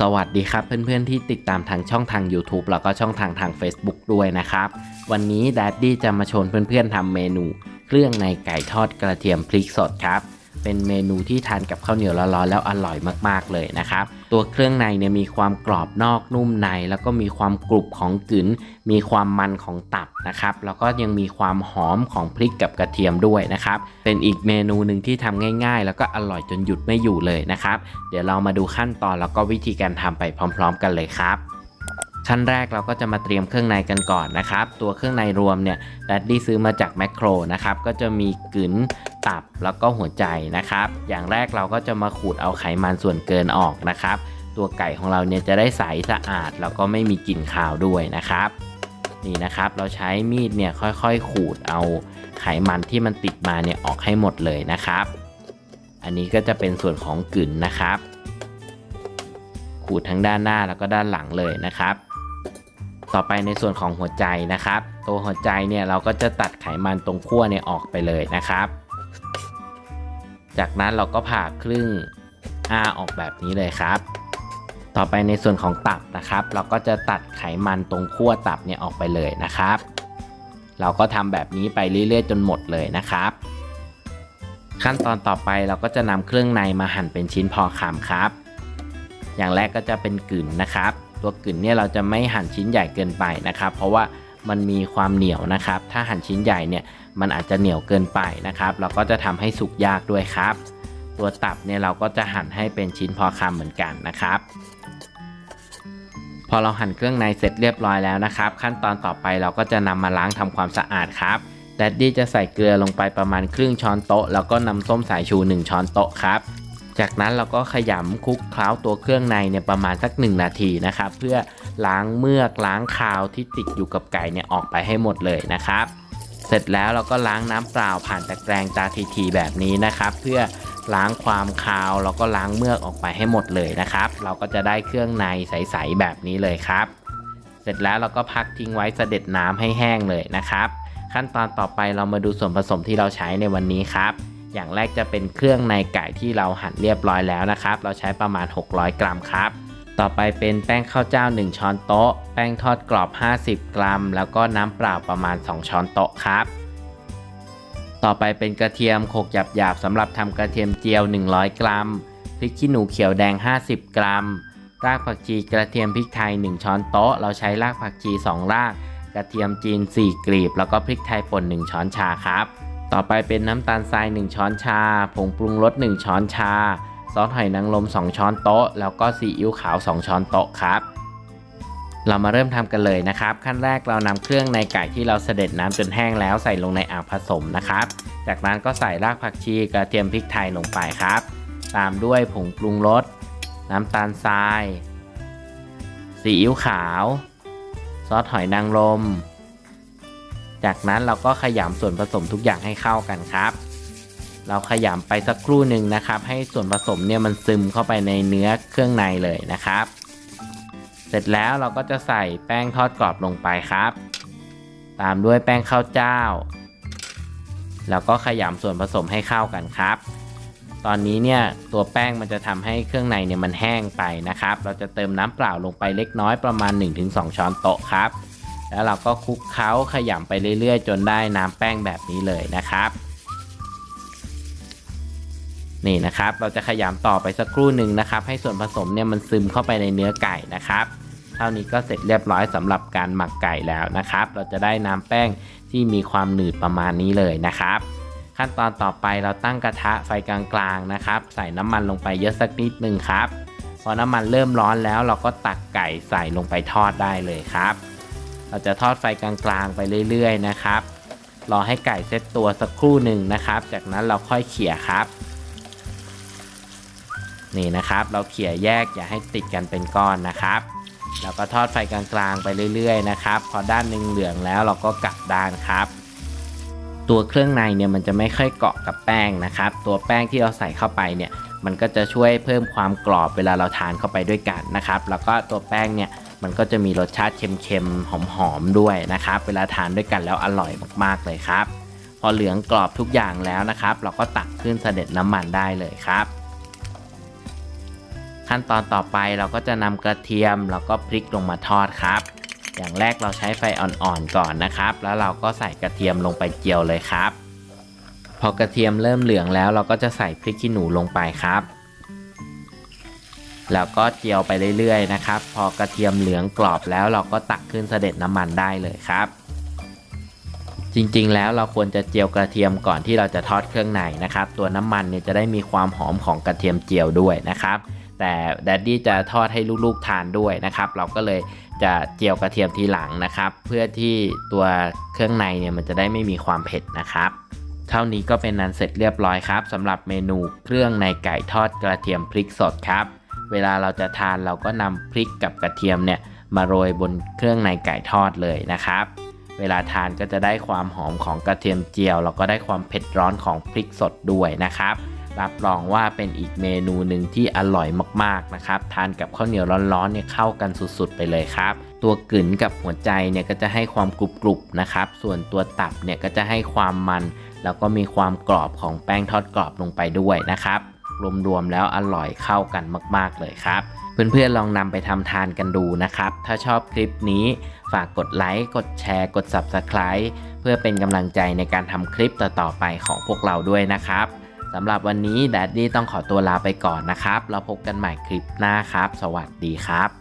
สวัสดีครับเพื่อนๆที่ติดตามทางช่องทาง YouTube แล้วก็ช่องทางทาง Facebook ด้วยนะครับ วันนี้ดัดดี้จะมาชวนเพื่อนๆทำเมนู เครื่องในไก่ทอดกระเทียมพริกสดครับ เป็นเมนูที่ทานกับข้าวเหนียวร้อนๆแล้วอร่อยมากๆเลยนะครับ ตัวเครื่องในเนี่ยมีความกรอบนอกนุ่มใน แล้วก็มีความกรุบของกึ๋นมีความมันของตับนะครับ แล้วก็ยังมีความหอมของพริกกับกระเทียมด้วยนะครับ เป็นอีกเมนูหนึ่งที่ทำง่ายๆ แล้วก็อร่อยจนหยุดไม่อยู่เลยนะครับ เดี๋ยวเรามาดูขั้นตอนแล้วก็วิธีการทำไปพร้อม ๆ กันเลยครับ ขั้นแรกเราก็จะมาเตรียมเครื่องในกันก่อนนะครับ ตัวเครื่องในรวมเนี่ยแดดดี้ซื้อมาจากแมคโครนะครับ ก็จะมีกึ๋นตับแล้วก็หัวใจนะครับ อย่างแรกเราก็จะมาขูดเอาไขมันส่วนเกินออกนะครับ ตัวไก่ของเราเนี่ยจะได้ใสสะอาด แล้วก็ไม่มีกลิ่นคาวด้วยนะครับ นี่นะครับเราใช้มีดเนี่ยค่อยๆ ขูดเอาไขมันที่มันติดมาเนี่ยออกให้หมดเลยนะครับ อันนี้ก็จะเป็นส่วนของกึ๋นนะครับ ขูดทั้งด้านหน้าแล้วก็ด้านหลังเลยนะครับ ต่อไปในส่วนของหัวใจนะครับ ตัวหัวใจเนี่ยเราก็จะตัดไขมันตรงขั้วเนี่ยออกไปเลยนะครับ จากนั้นเราก็ผ่าครึ่งอ้าออกแบบนี้เลยครับ ต่อไปในส่วนของตับนะครับ เราก็จะตัดไขมันตรงขั้วตับเนี่ยออกไปเลยนะครับ เราก็ทำแบบนี้ไปเรื่อยๆ จนหมดเลยนะครับ ขั้นตอนต่อไปเราก็จะนำเครื่องในมาหั่นเป็นชิ้นพอคำครับ อย่างแรกก็จะเป็นกึ่นนะครับ ตัวกึ่นเนี่ยเราจะไม่หั่นชิ้นใหญ่เกินไปนะครับ เพราะว่ามันมีความเหนียวนะครับ ถ้าหั่นชิ้นใหญ่เนี่ยมันอาจจะเหนียวเกินไปนะครับ เราก็จะทำให้สุกยากด้วยครับ ตัวตับเนี่ยเราก็จะหั่นให้เป็นชิ้นพอคำเหมือนกันนะครับ พอเราหั่นเครื่องในเสร็จเรียบร้อยแล้วนะครับ ขั้นตอนต่อไปเราก็จะนำมาล้างทำความสะอาดครับแดดดี้จะใส่เกลือลงไปประมาณครึ่งช้อนโต๊ะ แล้วก็นำส้มสายชู 1 ช้อนโต๊ะครับ จากนั้นเราก็ขยำคลุกเคล้าตัวเครื่องในเนี่ยประมาณสัก 1 นาทีนะครับเพื่อล้างเมือกล้างคาวที่ติดอยู่กับไก่เนี่ยออกไปให้หมดเลยนะครับ เสร็จแล้วเราก็ล้างน้ำเปล่าผ่านตะแกรงตาทีๆแบบนี้นะครับ เพื่อล้างความคาวแล้วก็ล้างเมือกออกไปให้หมดเลยนะครับ เราก็จะได้เครื่องในใสๆแบบนี้เลยครับ เสร็จแล้วเราก็พักทิ้งไว้เสด็จน้ำให้แห้งเลยนะครับ ขั้นตอนต่อไปเรามาดูส่วนผสมที่เราใช้ในวันนี้ครับ อย่างแรกจะเป็นเครื่องในไก่ที่เราหั่นเรียบร้อยแล้วนะครับ เราใช้ประมาณ 600 กรัมครับ ต่อไปเป็นแป้งข้าวเจ้า 1 ช้อนโต๊ะ แป้งทอดกรอบ 50 กรัม แล้วก็น้ำเปล่าประมาณ 2 ช้อนโต๊ะครับ ต่อไปเป็นกระเทียมโขกหยาบๆสำหรับทำกระเทียมเจียว 100 กรัม พริกขี้หนูเขียวแดง 50 กรัม รากผักชีกระเทียมพริกไทย 1 ช้อนโต๊ะ เราใช้รากผักชี 2 ราก กระเทียมจีน 4 กลีบ แล้วก็พริกไทยป่น 1 ช้อนชาครับ ต่อไปเป็นน้ำตาลทราย 1 ช้อนชา ผงปรุงรส 1 ช้อนชา ซอสหอยนางรม 2 ช้อนโต๊ะ แล้วก็ซีอิ๊วขาว 2 ช้อนโต๊ะครับ เรามาเริ่มทำกันเลยนะครับ ขั้นแรกเรานำเครื่องในไก่ที่เราเสด็จน้ำจนแห้งแล้วใส่ลงในอ่างผสมนะครับ จากนั้นก็ใส่รากผักชีกระเทียมพริกไทยลงไปครับ ตามด้วยผงปรุงรส น้ำตาลทราย ซีอิ๊วขาว ซอสหอยนางรม จากนั้นเราก็ขยำส่วนผสมทุกอย่างให้เข้ากันครับ เราขยำไปสักครู่หนึ่งนะครับ ให้ส่วนผสมเนี่ยมันซึมเข้าไปในเนื้อเครื่องในเลยนะครับ เสร็จแล้วเราก็จะใส่แป้งทอดกรอบลงไปครับ ตามด้วยแป้งข้าวเจ้า แล้วก็ขยำส่วนผสมให้เข้ากันครับ ตอนนี้เนี่ยตัวแป้งมันจะทำให้เครื่องในเนี่ยมันแห้งไปนะครับ เราจะเติมน้ำเปล่าลงไปเล็กน้อยประมาณ 1-2 ช้อนโต๊ะครับ แล้วเราก็คลุกเคล้าขยำไปเรื่อยๆ จนได้น้ำแป้งแบบนี้เลยนะครับ นี่นะครับ เราจะขยำต่อไปสักครู่หนึ่งนะครับ ให้ส่วนผสมเนี่ยมันซึมเข้าไปในเนื้อไก่นะครับ เท่านี้ก็เสร็จเรียบร้อยสำหรับการหมักไก่แล้วนะครับ เราจะได้น้ำแป้งที่มีความหนืดประมาณนี้เลยนะครับขั้นตอนต่อไปเราตั้งกระทะไฟกลางๆนะครับ ใส่น้ำมันลงไปเยอะสักนิดหนึ่งครับ พอน้ำมันเริ่มร้อนแล้วเราก็ตักไก่ใส่ลงไปทอดได้เลยครับ เราจะทอดไฟกลางๆไปเรื่อยๆนะครับ รอให้ไก่เซตตัวสักครู่หนึ่งนะครับ จากนั้นเราค่อยเขี่ยครับ นี่นะครับ เราเขี่ยแยกอย่าให้ติดกันเป็นก้อนนะครับแล้วก็ทอดไฟกลางๆไปเรื่อยๆนะครับ พอด้านหนึ่งเหลืองแล้วเราก็กลับด้านครับ ตัวเครื่องในเนี่ยมันจะไม่ค่อยเกาะกับแป้งนะครับ ตัวแป้งที่เราใส่เข้าไปเนี่ย มันก็จะช่วยเพิ่มความกรอบเวลาเราทานเข้าไปด้วยกันนะครับ แล้วก็ตัวแป้งเนี่ย มันก็จะมีรสชาติเค็มๆ หอมๆ ด้วยนะครับ เวลาทานด้วยกันแล้วอร่อยมากๆ เลยครับ พอเหลืองกรอบทุกอย่างแล้วนะครับ เราก็ตักขึ้นเสด็จน้ำมันได้เลยครับ ขั้นตอนต่อไปเราก็จะนำกระเทียมแล้วก็พริกลงมาทอดครับ อย่างแรกเราใช้ไฟอ่อนๆ ก่อนนะครับ แล้วเราก็ใส่กระเทียมลงไปเจียวเลยครับ พอกระเทียมเริ่มเหลืองแล้วเราก็จะใส่พริกขี้หนูลงไปครับ แล้วก็เจียวไปเรื่อยๆนะครับ พอกระเทียมเหลืองกรอบแล้วเราก็ตักขึ้นเสด็จน้ำมันได้เลยครับ จริงๆแล้วเราควรจะเจียวกระเทียมก่อนที่เราจะทอดเครื่องในนะครับ ตัวน้ำมันเนี่ยจะได้มีความหอมของกระเทียมเจียวด้วยนะครับแต่แดดดี้จะทอดให้ลูกๆทานด้วยนะครับ เราก็เลยจะเจียวกระเทียมทีหลังนะครับ เพื่อที่ตัวเครื่องในเนี่ยมันจะได้ไม่มีความเผ็ดนะครับ เท่านี้ก็เป็นนันเสร็จเรียบร้อยครับสำหรับเมนูเครื่องในไก่ทอดกระเทียมพริกสดครับ เวลาเราจะทานเราก็นำพริกกับกระเทียมเนี่ยมาโรยบนเครื่องในไก่ทอดเลยนะครับ เวลาทานก็จะได้ความหอมของกระเทียมเจียว แล้วก็ได้ความเผ็ดร้อนของพริกสดด้วยนะครับ รับรองว่าเป็นอีกเมนูหนึ่งที่อร่อยมากๆนะครับ ทานกับข้าวเหนียวร้อนๆเนี่ยเข้ากันสุดๆไปเลยครับ ตัวกลืนกับหัวใจเนี่ยก็จะให้ความกรุบๆนะครับ ส่วนตัวตับเนี่ยก็จะให้ความมัน แล้วก็มีความกรอบของแป้งทอดกรอบลงไปด้วยนะครับ รวมๆแล้วอร่อยเข้ากันมากๆเลยครับ เพื่อนๆลองนำไปทำทานกันดูนะครับ ถ้าชอบคลิปนี้ฝากกดไลค์ กดแชร์ กด Subscribe เพื่อเป็นกำลังใจในการทำคลิปต่อๆไปของพวกเราด้วยนะครับสำหรับวันนี้แดดดี้ต้องขอตัวลาไปก่อนนะครับแล้วพบกันใหม่คลิปหน้าครับ สวัสดีครับ